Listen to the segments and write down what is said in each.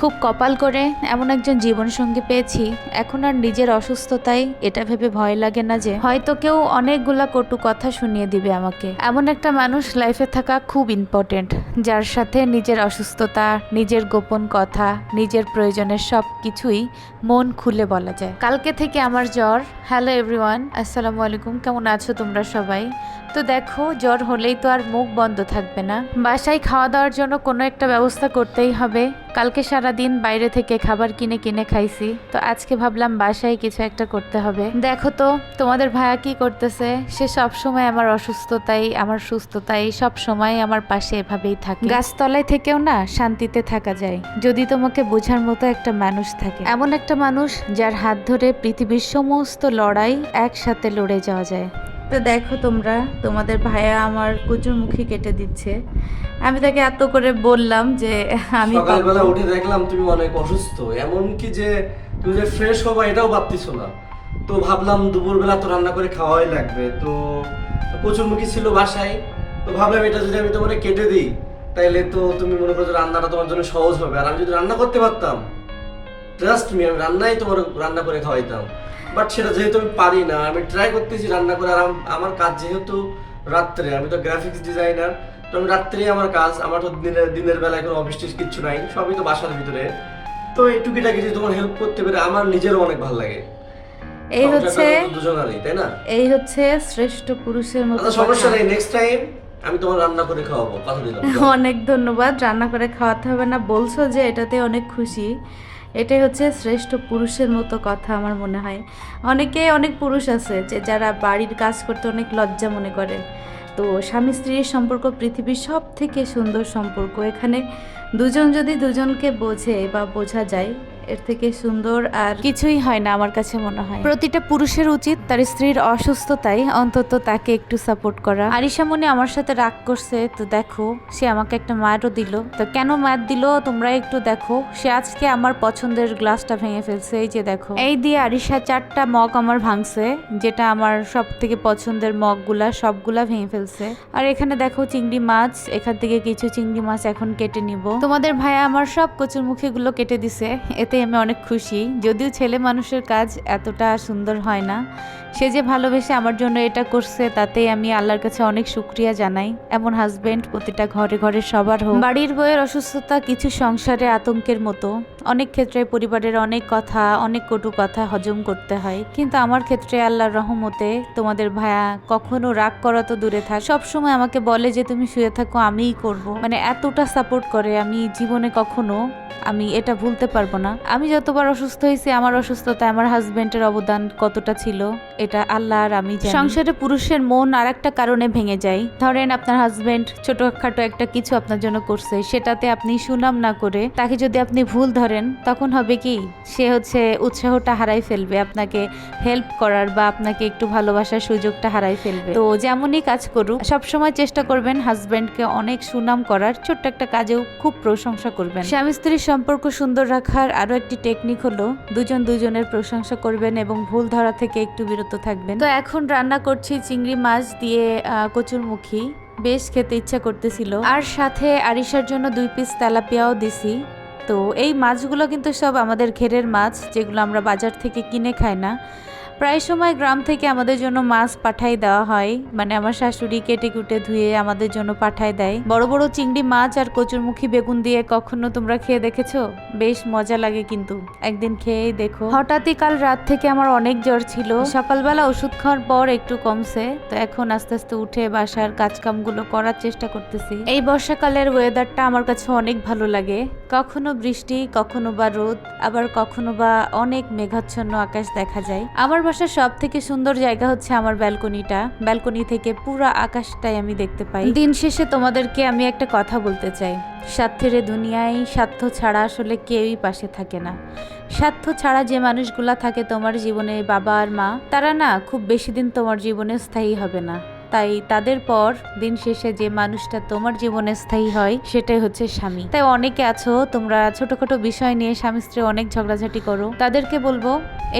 খুব কপাল করে এমন একজন জীবনসঙ্গী পেয়েছি, এখন আর নিজের অসুস্থতায় এটা ভেবে ভয় লাগে না যে হয়তো কেউ অনেকগুলা কটু কথা শুনিয়ে দিবে আমাকে। এমন একটা মানুষ লাইফে থাকা খুব ইম্পর্টেন্ট যার সাথে নিজের অসুস্থতা, নিজের গোপন কথা, নিজের প্রয়োজনের সব কিছুই মন খুলে বলা যায়। কালকে থেকে আমার জ্বর। হ্যালো এভরিওয়ান আসসালামু আলাইকুম, কেমন আছো তোমরা সবাই? তো দেখো, জ্বর হলেই তো আর মুখ বন্ধ থাকবে না। বাসায় খাওয়া দাওয়ার জন্য কোনো একটা ব্যবস্থা করতেই হবে। কালকে সারা দিন বাইরে থেকে খাবার কিনে কিনে খাইছি, তো আজকে ভাবলাম বাসায় কিছু একটা করতে হবে। দেখো তো, তোমাদের ভাইয়া কি করতেছে? সে সব সময় আমার অসুস্থতাই, আমার সুস্থতাই সব সময় আমার পাশে এভাবেই থাকে। গাছতলায় থেকেও না শান্তিতে থাকা যায়, যদি তোমাকে বোঝার মতো একটা মানুষ থাকে। এমন একটা মানুষ যার হাত ধরে পৃথিবীর সমস্ত লড়াই একসাথে লড়ে যাওয়া যায়। তো দেখো তোমরা তোমাদের ভাইয়া আমার কুচুর মুখী কেটে দিচ্ছে। আমি তাকে এত করে বললাম যে আমি সকালবেলা উঠে দেখলাম তুমি অনেক অসুস্থ এমন কি যে তুমি যে ফ্রেশ হবা এটাও ভাবতেছো না। তো ভাবলাম দুপুরবেলা তো রান্না করে খাওয়াই লাগবে তো কচুরমুখী ছিল বাসায়। তো ভাবলাম এটা যদি আমি তোমার কেটে দিই তাইলে তো তুমি মনে করো যে রান্নাটা তোমার জন্য সহজ হবে। আর আমি যদি রান্না করতে পারতাম ট্রাস্ট মি আমি রান্নাই তোমার রান্না করে খাওয়াইতাম। বাট সেটা যেহেতু আমি পারি না আমি ট্রাই করতেছি রান্না করে আর আমার কাজ যেহেতু রাত্রে আমি তো গ্রাফিক্স ডিজাইনার তো আমি রাত্রেই আমার কাজ আমার তো দিনের দিনের বেলায় কোনো অফিস টফিস কিচ্ছু নাই সবই তো বাসার ভিতরে। তো এই টুকিটাকি যদি তোমার হেল্প করতে পেরে আমার নিজেরও অনেক ভালো লাগে। এই হচ্ছে দুজনারই তাই না? এই হচ্ছে শ্রেষ্ঠ পুরুষের মতো আচ্ছা সমস্যা নেই নেক্সট টাইম আমি তোমার রান্না করে খাওয়াবো কথা দিলাম। অনেক ধন্যবাদ রান্না করে খাওয়াতে হবে না বলছো যে এটাতে অনেক খুশি। এটাই হচ্ছে শ্রেষ্ঠ পুরুষের মতো কথা আমার মনে হয়। অনেকে অনেক পুরুষ আছে যে যারা বাড়ির কাজ করতে অনেক লজ্জা মনে করে। তো স্বামী স্ত্রীর সম্পর্ক পৃথিবীর সব থেকে সুন্দর সম্পর্ক। এখানে দুজন যদি দুজনকে বোঝে বা বোঝা যায় এর থেকে সুন্দর আর কিছুই হয় না আমার কাছে মনে হয়। প্রতিটা পুরুষের উচিত তার স্ত্রীর অসুস্থতায় অন্তত তাকে একটু সাপোর্ট করা। আরিশা মনে আমার সাথে রাগ করছে, তো দেখো, সে আমাকে একটা মারও দিল। তো কেন মার দিল? তোমরা একটু দেখো। সে আজকে আমার পছন্দের গ্লাসটা ভেঙে ফেলছে, এই যে দেখো। এই দিয়ে আরিশা, চারটা মগ আমার ভাঙছে, যেটা আমার সব থেকে পছন্দের মগগুলা, সবগুলা ভেঙে ফেলছে। আর এখানে দেখো চিংড়ি মাছ, এখান থেকে কিছু চিংড়ি মাছ এখন কেটে নিব। তোমাদের ভাইয়া আমার সব কচুর মুখে গুলো কেটে দিছে, এতে আমি অনেক খুশি। যদিও ছেলে মানুষের কাজ এতটা সুন্দর হয় না। সে যে ভালোবেসে আমার জন্য এটা করছে, তাতেই আমি আল্লাহর কাছে অনেক শুক্রিয়া জানাই। এমন হাজবেন্ড প্রতিটা ঘরে ঘরে সবার হোক। বাড়ির বইয়ের অসুস্থতা কিছু সংসারে আতঙ্কের মতো। অনেক ক্ষেত্রে পরিবারের অনেক কথা, অনেক কটু কথা হজম করতে হয়। কিন্তু আমার ক্ষেত্রে আল্লাহর রহমতে তোমাদের ভায়া কখনো রাগ করা তো দূরে থাক। সবসময় আমাকে বলে যে, তুমি শুয়ে থাকো, আমিই করব। মানে এতটা সাপোর্ট করে আমি জীবনে কখনো আমি এটা ভুলতে পারব না। আমি যতবার অসুস্থ হয়েছি, আমার অসুস্থতায় আমার হাজবেন্ডের অবদান কতটা ছিল, এটা আল্লাহ আর আমি সংসারে পুরুষের মন আর একটা কারণে ভেঙে যায়। ধরেন আপনার হাজবেন্ড ছোটখাটো একটা কিছু আপনার জন্য করছে, সেটাতে আপনি সুনাম না করে তাকে যদি আপনি ভুল ধরেন, তখন হবে কি? সে হচ্ছে উৎসাহটা হারাই ফেলবে, আপনাকে হেল্প করার বা আপনাকে একটু ভালোবাসার সুযোগটা হারাই ফেলবে। তো যেমনই কাজ করুক, সবসময় চেষ্টা করবেন হাজবেন্ডকে অনেক সুনাম করার, ছোট্ট একটা কাজেও খুব প্রশংসা করবেন। স্বামী স্ত্রীর সম্পর্ক সুন্দর রাখার আরও একটি টেকনিক হলো দুজন দুজনের প্রশংসা করবেন এবং ভুল ধরা থেকে একটু বিরত থাকবেন। তো এখন রান্না করছি চিংড়ি মাছ দিয়ে কচুরমুখী। বেশ খেতে ইচ্ছা করতেছিল। আর সাথে আরিশার জন্য দুই পিস তেলাপিয়াও দিছি। তো এই মাছগুলো কিন্তু সব আমাদের ঘেরের মাছ, যেগুলো আমরা বাজার থেকে কিনে খাই না। প্রায় সময় গ্রাম থেকে আমাদের জন্য মাছ পাঠাই দেওয়া হয়। মানে আমার শাশুড়ি কেটে কুটে ধুয়ে আমাদের জন্য পাঠায় দেয়। বড় বড় চিংড়ি মাছ আর কচুরমুখী বেগুন দিয়ে কখনো তোমরা খেয়ে দেখেছ? বেশ মজা লাগে কিন্তু। একদিন খেয়েই দেখো। হঠাৎই কাল রাত থেকে আমার অনেক জ্বর ছিল। সকালবেলা ওষুধ খাওয়ার পর একটু কমছে। তো এখন আস্তে আস্তে উঠে বাসার কাজকামগুলো করার চেষ্টা করতেছি। এই বর্ষাকালের ওয়েদারটা আমার কাছে অনেক ভালো লাগে। কখনো বৃষ্টি, কখনো বা রোদ, আবার কখনো বা অনেক মেঘাচ্ছন্ন আকাশ দেখা যায়। আমার বাসার সব থেকে সুন্দর জায়গা হচ্ছে আমার ব্যালকনিটা। ব্যালকনি থেকে পুরো আকাশটাই আমি দেখতে পাই। দিন শেষে তোমাদেরকে আমি একটা কথা বলতে চাই। স্বার্থের দুনিয়ায় স্বার্থ ছাড়া আসলে কেউই পাশে থাকে না। স্বার্থ ছাড়া যে মানুষগুলা থাকে তোমার জীবনে বাবা আর মা, তারা না খুব বেশি দিন তোমার জীবনে স্থায়ী হবে না। তাই তাদের পর দিন শেষে যে মানুষটা তোমার জীবনে স্থায়ী হয়, সেটাই হচ্ছে স্বামী। তাই অনেকে আছো, তোমরা ছোটখাটো বিষয় নিয়ে স্বামী স্ত্রী অনেক ঝগড়াঝাটি করো। তাদেরকে বলব,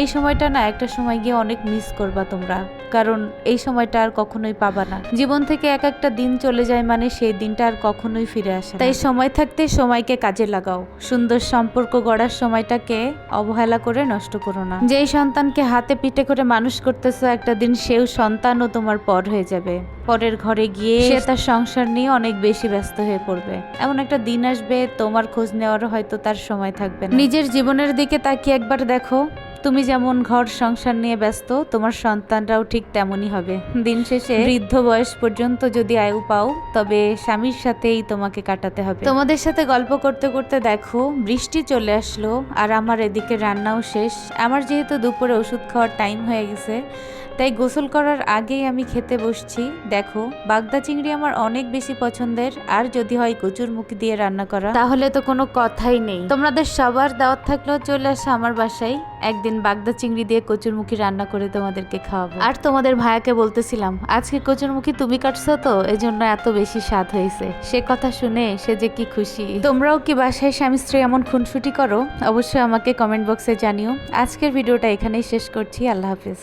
এই সময়টা না একটা সময় গিয়ে অনেক মিস করবা তোমরা। কারণ এই সময়টা আর কখনোই পাবা না। জীবন থেকে এক একটা দিন চলে যায় মানে সেই দিনটা আর কখনোই ফিরে আসে তাই সময় থাকতে সময়কে কাজে লাগাও। সুন্দর সম্পর্ক গড়ার সময়টাকে অবহেলা করে নষ্ট করো না। যেই সন্তানকে হাতে পিঠে করে মানুষ করতেছো, একটা দিন সেও সন্তানও তোমার পর হয়ে যাবে। পরের ঘরে গিয়ে সে তার সংসার নিয়ে অনেক বেশি ব্যস্ত হয়ে পড়বে। এমন একটা দিন আসবে, তোমার খোঁজ নেওয়ারও হয়তো তার সময় থাকবে না। নিজের জীবনের দিকে তাকিয়ে একবার দেখো। তুমি যেমন ঘর সংসার নিয়ে ব্যস্ত, তোমার সন্তানরাও ঠিক তেমনই হবে। দিন শেষে বৃদ্ধ বয়স পর্যন্ত যদি আয়ু পাও, তবে স্বামীর সাথেই তোমাকে কাটাতে হবে। তোমাদের সাথে গল্প করতে করতে দেখো, বৃষ্টি চলে আসলো আর আমার এদিকে রান্নাও শেষ। আমার যেহেতু দুপুরে ওষুধ খাওয়ার টাইম হয়ে গেছে, তাই গোসল করার আগেই আমি খেতে বসছি। দেখো, বাগদা চিংড়ি আমার অনেক বেশি পছন্দের, আর যদি হয় কচুর মুখি দিয়ে রান্না করা। তাহলে তো কোনো কথাই নেই। তোমাদের সবার দাওয়াত থাকলেও চলে আসা আমার বাসায়। একদিন বাগদা চিংড়ি দিয়ে কচুরমুখী রান্না করে তোমাদেরকে খাওয়াবো। আর তোমাদের ভাইয়াকে বলতেছিলাম, আজকে কচুরমুখী তুমি কাটছো তো, এজন্য এত বেশি স্বাদ হয়েছে। সে কথা শুনে সে যে কি খুশি। তোমরাও কি বাসায় স্বামী স্ত্রী এমন খুনসুটি করো? অবশ্যই আমাকে কমেন্ট বক্সে জানিও। আজকের ভিডিওটা এখানেই শেষ করছি। আল্লাহ হাফিজ।